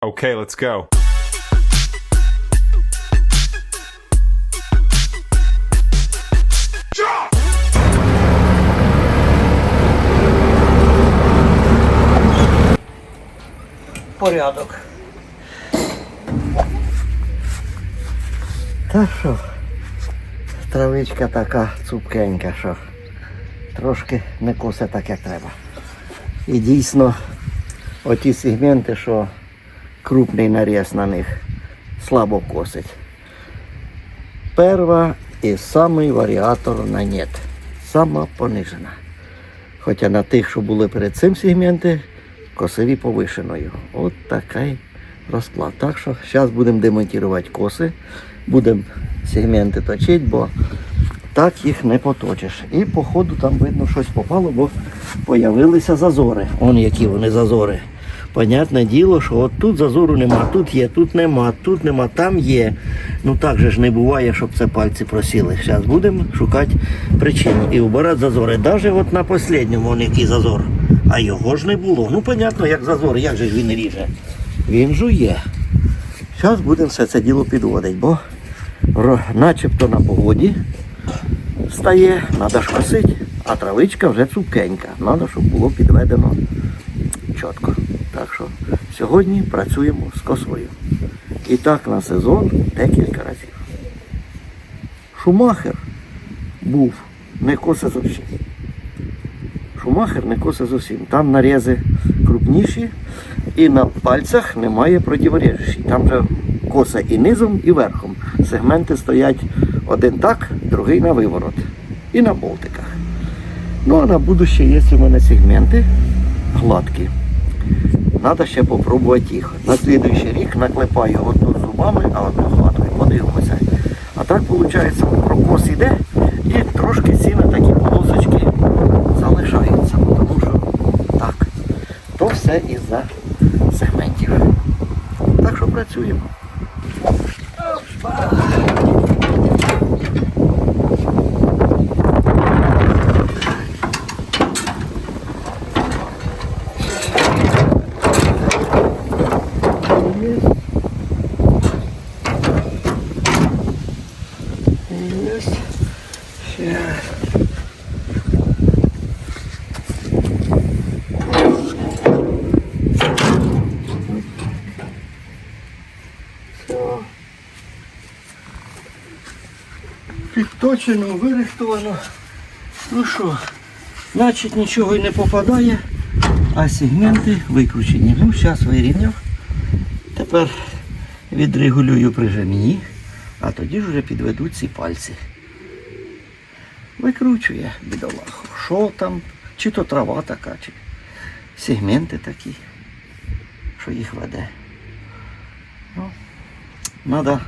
Okay, let's go. порядок. Та що, травичка така цупкенька, що трошки не косе так, як треба. І дійсно, оті сегменти, що крупний наріз на них слабо косить. Перва і самий варіатор на нет. Сама понижена. Хоча на тих, що були перед цим сегменти, косові повишеною. От такий розклад. Так що зараз будемо демонтувати коси, будемо сегменти точити, бо так їх не поточиш. І по ходу там видно щось попало, бо появилися зазори. Он які вони зазори. Понятне діло, що от тут зазору нема, тут є, тут нема, тут нема, там є. Ну так же ж не буває, щоб це пальці просіли. Зараз будемо шукати причину і убирати зазори. Навіть от на останньому он який зазор. А його ж не було. Ну, понятно, як зазор, як же ж він ріже. Він жує. Зараз будемо все це діло підводити, бо начебто на погоді стає, треба ж косити, а травичка вже цупкенька. Треба, щоб було підведено чітко. Сьогодні працюємо з косою. І так на сезон декілька разів. Шумахер був не косе зовсім. Шумахер не косе зовсім. Там нарізи крупніші і на пальцях немає противорежищі. Там вже коса і низом, і верхом. Сегменти стоять один так, другий на виворот. І на болтиках. Ну а на будуще є у мене сегменти гладкі. Треба ще попробувати їх. На слідуючий рік наклепаю одну зубами, а одну хваткою. Подивимося. А так виходить, прокос іде і трошки ці на такі полосочки залишаються. Тому що так, то все із-за сегментів. Так що працюємо. Все. Підточено, вирихтовано. Ну що, значить нічого й не попадає, а сегменти викручені. Ну, зараз вирівняв. Тепер відрегулюю при жемні, а тоді ж вже підведуть ці пальці. Викручує бідолаху. Що там? Чи то трава така, чи сегменти такі, що їх веде. Ну, Треба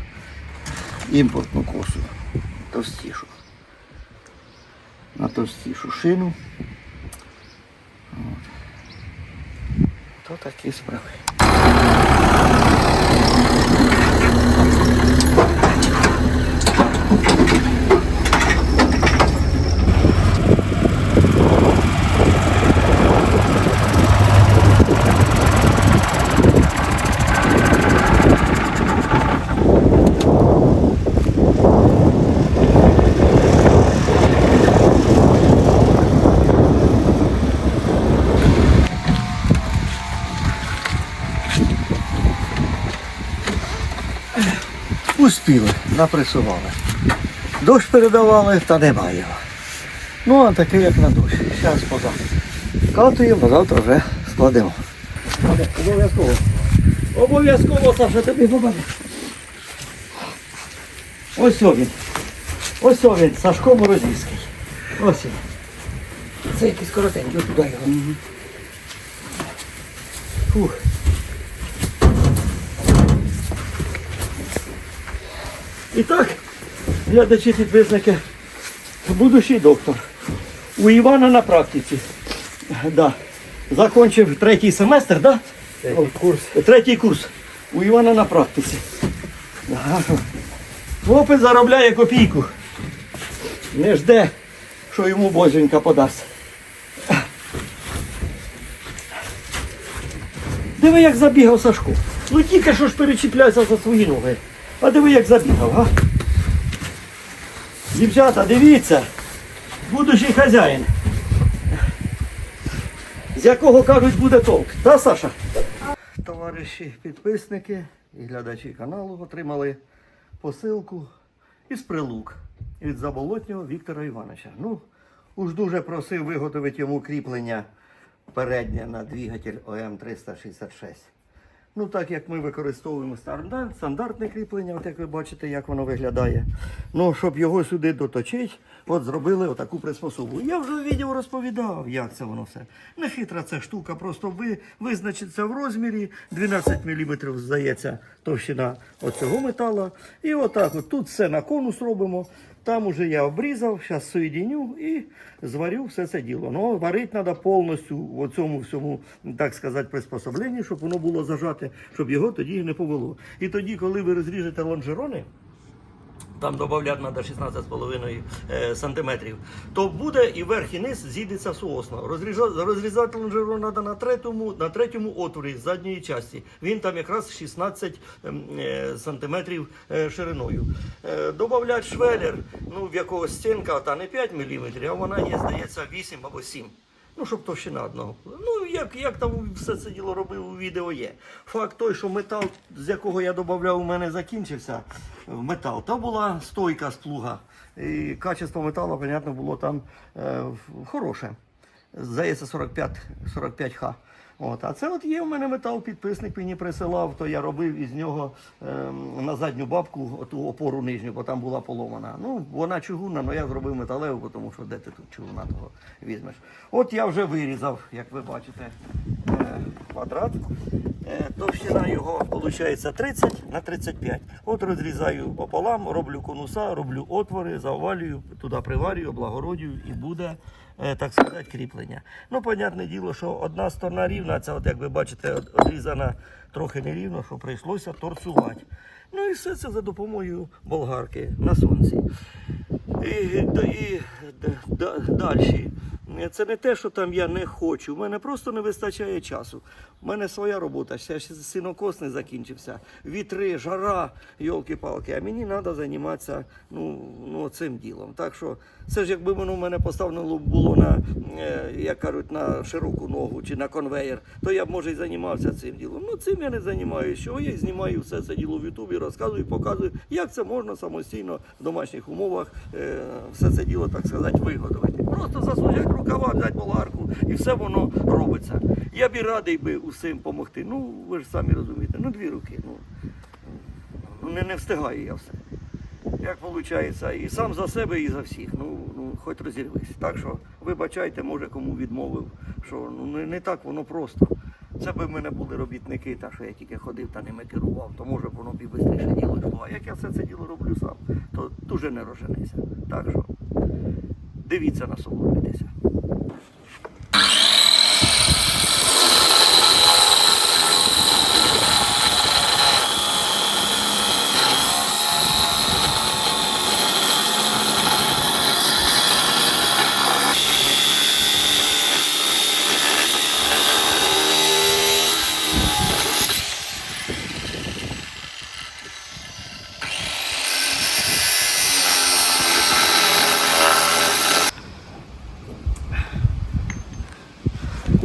імпортну косу, товстішу. На товстішу шину. От. То такі справи. Успіли, напресували. Дощ передавали, та немає його. Ну, а таке як на дощ. Зараз поза. Катуємо, завтра вже складемо. Обов'язково. Обов'язково, Саша, тобі попаде. Ось він. Ось він, Сашко Морозівський. Ось він. Це якийсь коротенький, ось туди його. Фух. І так, глядачі підписники, будущий доктор. У Івана на практиці. Да. Закончив третій семестр, да? Третій курс. Третій курс. У Івана на практиці. Хлопець заробляє копійку. Не жде, що йому боженька подасть. Диви, як забігав Сашко. Ну тільки що ж перечіпляйся за свої ноги. А диви, як забігав, га? Дівчата, дивіться, будущий хазяїн. З якого кажуть буде толк, та Саша? Товариші підписники і глядачі каналу отримали посилку із прилук від заболотнього Віктора Івановича. Ну, уж дуже просив виготовити йому кріплення переднє на двигатель ОМ-366. Ну, так як ми використовуємо стандартне кріплення, от як ви бачите, як воно виглядає. Ну, щоб його сюди доточити, от зробили отаку приспособу. Я вже в відео розповідав, як це воно все. Не хитра ця штука, просто ви, визначиться в розмірі 12 мм, здається, товщина оцього металу. І отак, от тут все на конус робимо. Там уже я обрізав, зараз соєдиню і зварю все це діло. Ну, варити треба повністю в цьому всьому, так сказати, приспособленні, щоб воно було зажате, щоб його тоді не повело. І тоді, коли ви розріжете лонжерони, там додати треба 16,5 е, сантиметрів, то буде і верх, і низ зійдеться соосно. Розрізати, розрізати треба на третьому, на третьому отворі задньої частини. Він там якраз 16 ем, е, сантиметрів е, шириною. Е, Добавляти швелер, ну в якого стінка, та не 5 мм, а вона є, здається, 8 або 7 Ну, щоб товщина одного. Ну, як, як там все це діло робив у відео є. Факт той, що метал, з якого я додавав, у мене закінчився метал. То була стойка з плуга. І качество металу, понятно, було там е, хороше. Здається, 45, 45Х. От, а це от є в мене метал, підписник мені присилав, то я робив із нього ем, на задню бабку ту опору нижню, бо там була поломана. Ну, вона чугунна, але я зробив металеву, тому що де ти тут чугуна того візьмеш. От я вже вирізав, як ви бачите, е, квадрат. Е, товщина його виходить 30 на 35. От розрізаю пополам, роблю конуса, роблю отвори, завалюю, туди приварюю, облагородюю і буде е, так сказати, кріплення. Ну, понятне діло, що одна сторона рівна, це, от, як ви бачите, одрізана трохи нерівно, що прийшлося торцювати. Ну і все це за допомогою болгарки на сонці. І, і д- д- далі. Це не те, що там я не хочу. У мене просто не вистачає часу. У мене своя робота, ще ж сінокос не закінчився. Вітри, жара, йолки-палки. А мені треба займатися ну, ну, цим ділом. Так що це ж якби воно в мене поставлено було на, е, як кажуть, на широку ногу чи на конвейер, то я б може і займався цим ділом. Ну цим я не займаюся. Що я знімаю все це діло в Ютубі, розказую, показую, як це можна самостійно в домашніх умовах е, все це діло, так сказати, виготовити. Просто засунути рукава, взяти болгарку і все воно робиться. Я б і радий би усім допомогти. Ну, ви ж самі розумієте, ну дві руки. Ну, не, не встигаю я все. Як виходить, і сам за себе, і за всіх. Ну, ну хоч розірвись. Так що вибачайте, може кому відмовив, що ну не, не так воно просто. Це би в мене були робітники, та що я тільки ходив та ними керував, то може б воно б і швидше діло йшло. А як я все це діло роблю сам, то дуже не роженеться. Так що дивіться, насолоджуйтеся.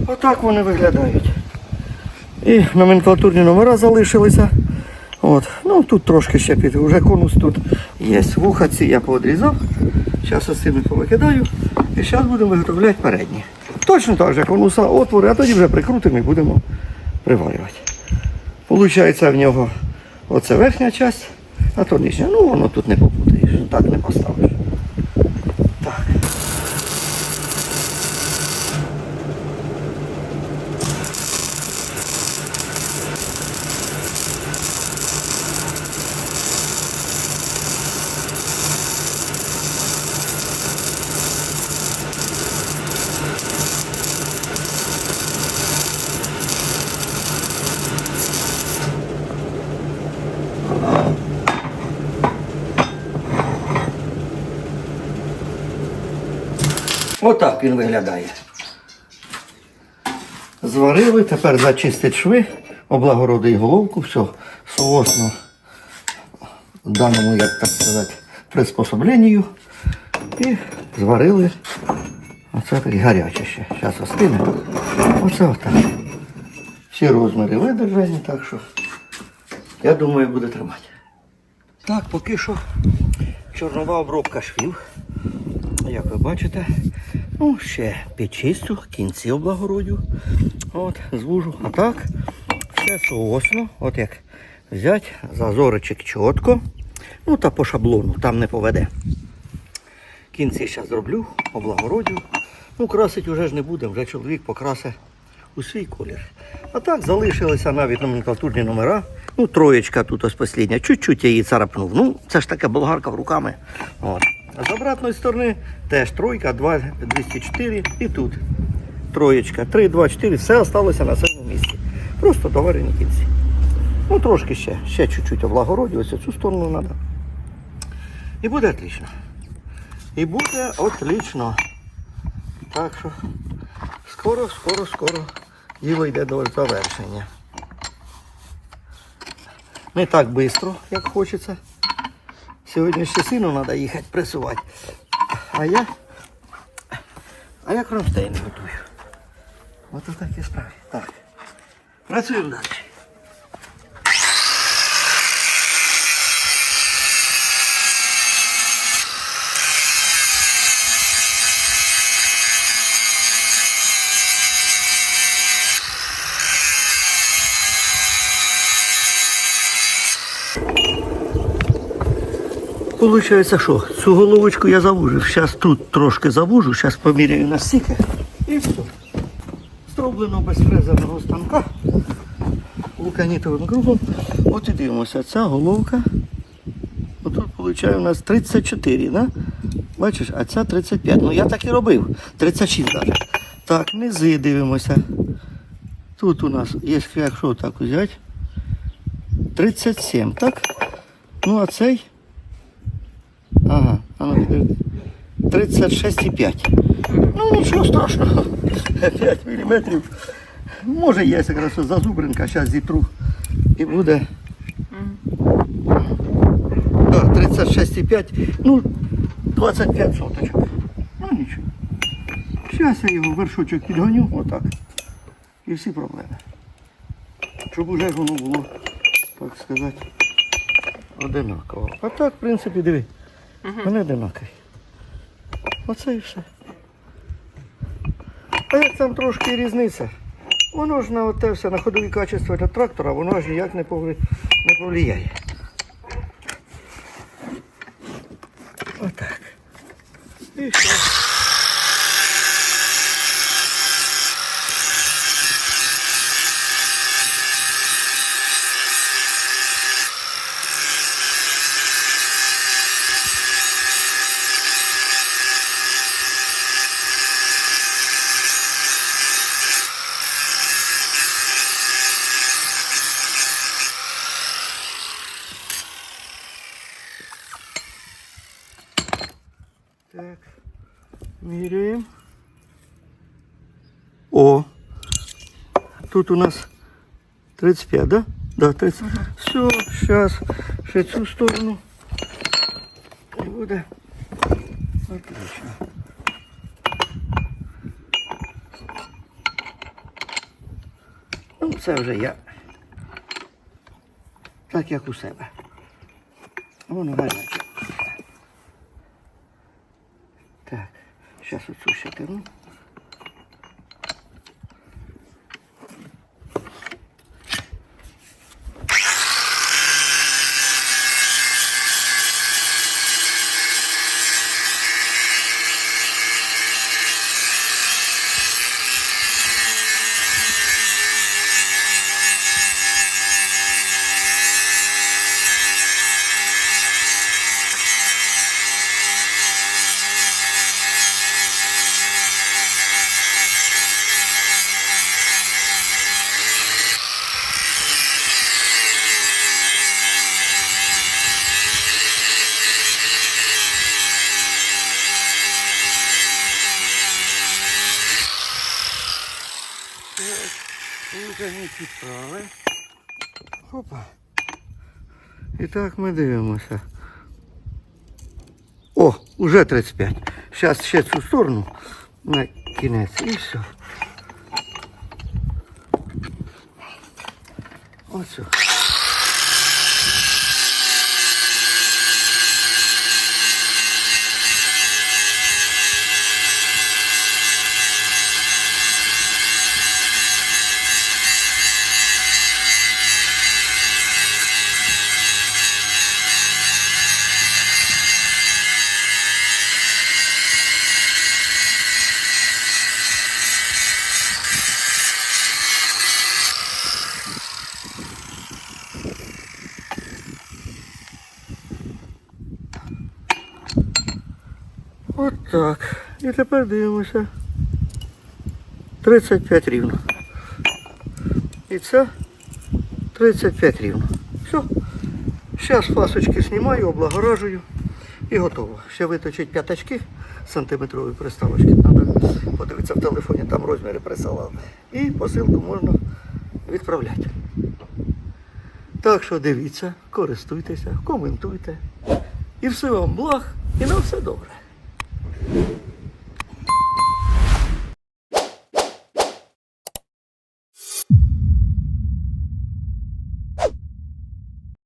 Отак вони виглядають. І номенклатурні номера залишилися. От. Ну тут трошки ще під. Уже конус тут є. Вуха ці я поодрізав. Зараз ось цими повикидаю. І зараз будемо виготовляти передні. Точно так же конуса, отвори, а тоді вже прикрутимо і будемо приварювати. Получається в нього оце верхня частина, а то нижня. Ну воно тут не попутаєш, так не поставиш. Отак він виглядає. Зварили, тепер зачистить шви, облагородив головку, все соосно даному, як так сказати, приспособленню. І зварили. Оце так гаряче ще. Зараз остине. Оце отак. Всі розміри видержані, так що я думаю, буде тримати. Так, поки що чорнова обробка швів. Як ви бачите, ну, ще підчистю, кінці облагородю. От, звужу. А так, все соосно. От як взяти зазоричок чітко. Ну та по шаблону, там не поведе. Кінці зараз зроблю, облагородю. Ну, красить вже ж не будемо, вже чоловік покрасе у свій колір. А так залишилися навіть номенклатурні номера. Ну, троєчка тут ось послідня. Чуть-чуть я її царапнув. Ну, це ж таке болгарка в руками. От. З обратної сторони теж тройка, 2, 204 і тут. Троєчка, 3, 2, 4, все залишилося на своєму місці. Просто доварені кінці. Ну, трошки ще, ще чуть-чуть облагородю, ось цю сторону треба. І буде отлично. І буде отлично. Так що скоро, скоро, скоро діло йде до завершення. Не так швидко, як хочеться. Сьогодні ще сину треба їхати пресувати. А я. А я кронштейн готую. так і справи. Так. Працюємо далі. Получається, що цю головочку я завужив. Зараз тут трошки завужу, зараз поміряю на стільки. І все. Зроблено без фрезерного станка. Луканітовим кругом. От і дивимося, ця головка. Отут виходить у нас 34, да? Бачиш, а ця 35. Ну я так і робив. 36 навіть. Так, низи дивимося. Тут у нас, є, якщо так взяти, 37, так? Ну а цей Ага, а ну підожди. 36,5. Ну нічого страшного. 5 мм. Може є якраз зазубринка, зараз зітру. І буде. Да, 36,5. Ну, 25 соточок. Ну нічого. Зараз я його вершочок підгоню, отак. І всі проблеми. Щоб уже воно було, так сказати, одинаково. А так, в принципі, диви. Вони одинакові. Оце і все. А як там трошки різниця? Воно ж на те все, на ходові качества для трактора, воно ж ніяк не, повли... не повлияє. Отак. І все. Так. Міряємо. О. Тут у нас 35, да? Да, 30. Все, сейчас ще цю сторону. Буде. Отлично. Ну, це вже я. Так як у себе. Воно гаряче. Так, зараз оцю ще тяну. Підправи. Опа. І так ми дивимося. О, уже 35. Зараз ще цю сторону на кінець і все. Оце. От так. І тепер дивимося. 35 рівно. І це 35 рівно. Все. Зараз фасочки знімаю, облагоражую і готово. Ще виточить п'ятачки сантиметрові приставочки. Треба подивитися в телефоні, там розміри присилав. І посилку можна відправляти. Так що дивіться, користуйтеся, коментуйте. І все вам благ, і на все добре.